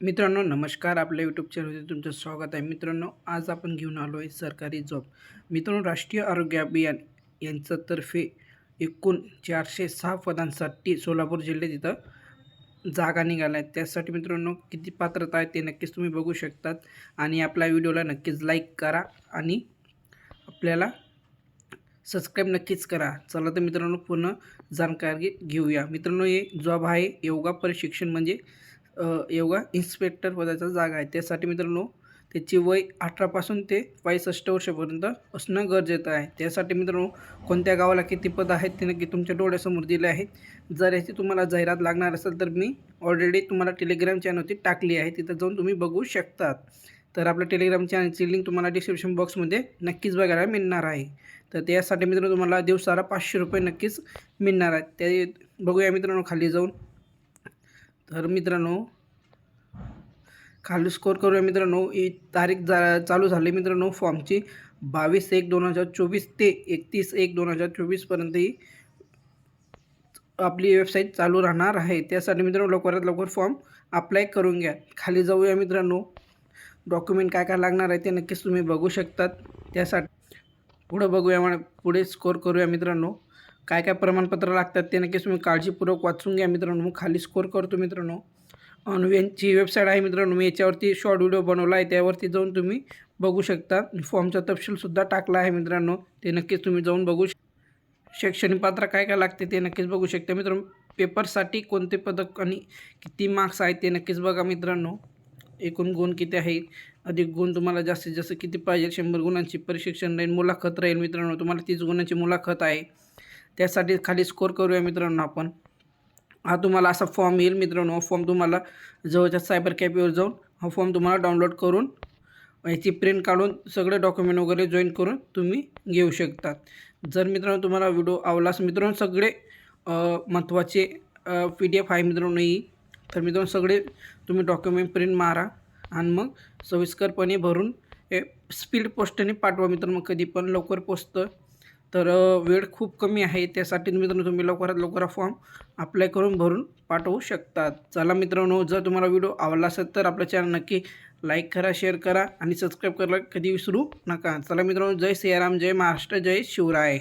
मित्रांनो नमस्कार. आपल्या यूट्यूब चॅनलमध्ये तुमचं स्वागत आहे. मित्रांनो आज आपण घेऊन आलो आहे सरकारी जॉब मित्रांनो राष्ट्रीय आरोग्य अभियान यांच्यातर्फे एकूण चारशे सहा पदांसाठी सोलापूर जिल्ह्यात इथं जागा निघाल्या आहेत. त्यासाठी मित्रांनो किती पात्रता आहे ते नक्कीच तुम्ही बघू शकतात. आणि आपल्या व्हिडिओला नक्कीच लाईक करा आणि आपल्याला सबस्क्राईब नक्कीच करा. चला तर मित्रांनो पूर्ण जाणकारी घेऊया. मित्रांनो हे जॉब आहे योगा प्रशिक्षण म्हणजे योगा इन्स्पेक्टर पदाचा जागा आहे. त्यासाठी मित्रांनो त्याची वय अठरापासून ते पासष्ट वर्षापर्यंत असणं गरजेचं आहे. त्यासाठी मित्रांनो कोणत्या गावाला किती पद आहेत ते नक्की तुमच्या डोळ्यासमोर दिले आहेत जर याची तुम्हाला जाहिरात लागणार असेल तर मी ऑलरेडी तुम्हाला टेलिग्राम चॅनलवरती टाकली आहे. तिथं जाऊन तुम्ही बघू शकतात. तर आपल्या टेलिग्राम चॅनलची लिंक तुम्हाला डिस्क्रिप्शन बॉक्समध्ये नक्कीच बघायला मिळणार आहे. तर त्यासाठी मित्रांनो तुम्हाला दिवसाला पाचशे रुपये नक्कीच मिळणार आहेत ते बघूया मित्रांनो खाली जाऊन तर मित्रांनो खाली स्कोर करूया मित्रांनो. ही तारीख जा चालू झाली मित्रांनो फॉर्मची बावीस एक दोन हजार चोवीस ते एकतीस एक दोन हजार चोवीसपर्यंत ही आपली वेबसाईट चालू राहणार आहे. त्यासाठी मित्रांनो लवकरात लवकर फॉर्म अप्लाय करून घ्या. खाली जाऊया मित्रांनो. डॉक्युमेंट काय काय लागणार आहे ते नक्कीच तुम्ही बघू शकतात. त्यासाठी पुढं बघूया पुढे स्कोर करूया मित्रांनो. काय काय प्रमाणपत्र लागतात ते नक्कीच तुम्ही काळजीपूर्वक वाचून घ्या मित्रांनो. मग खाली स्कोर करतो मित्रांनो. यांची वेबसाईट आहे मित्रांनो. मी याच्यावरती शॉर्ट व्हिडिओ बनवला आहे त्यावरती जाऊन तुम्ही बघू शकता. फॉर्मचा तपशीलसुद्धा टाकला आहे मित्रांनो. ते नक्कीच तुम्ही जाऊन बघू शैक्षणिक पात्र काय काय लागते ते नक्कीच बघू शकता. मित्रांनो पेपरसाठी कोणते पदक आणि किती मार्क्स आहेत ते नक्कीच बघा मित्रांनो. एकूण गुण किती आहेत? अधिक गुण तुम्हाला जास्तीत जास्त किती पाहिजे? शंभर गुणांची प्रशिक्षण राहील मुलाखत राहील मित्रांनो. तुम्हाला तीस गुणांची मुलाखत आहे. त्यासाठी खाली स्कोर करूया मित्रांनो आपण. हा तुम्हाला असा फॉर्म येईल मित्रांनो. हा फॉर्म तुम्हाला जवळच्या सायबर कॅफेवर जाऊन हा फॉर्म तुम्हाला डाउनलोड करून याची प्रिंट काढून सगळे डॉक्युमेंट वगैरे जॉईन करून तुम्ही घेऊ शकता जर मित्रांनो तुम्हाला व्हिडिओ आवडलास मित्रांनो सगळे महत्त्वाचे पी डी एफ आहे मित्रांनो ही तर मित्रांनो सगळे तुम्ही डॉक्युमेंट प्रिंट मारा आणि मग सविस्करपणे भरून हे स्पीड पोस्टने पाठवा मित्रांनो. कधी पण लवकर पोचतं. तर वेळ खूप कमी आहे. त्यासाठी मित्रांनो तुम्ही लवकरात लवकर फॉर्म अप्लाय करून भरून पाठवू शकतात. चला मित्रांनो जर तुम्हाला व्हिडिओ आवडला असेल तर आपलं चॅनल नक्की लाईक करा शेअर करा आणि सबस्क्राईब करायला कधी विसरू नका. चला मित्रांनो जय सियाराम जय महाराष्ट्र जय शिवराय.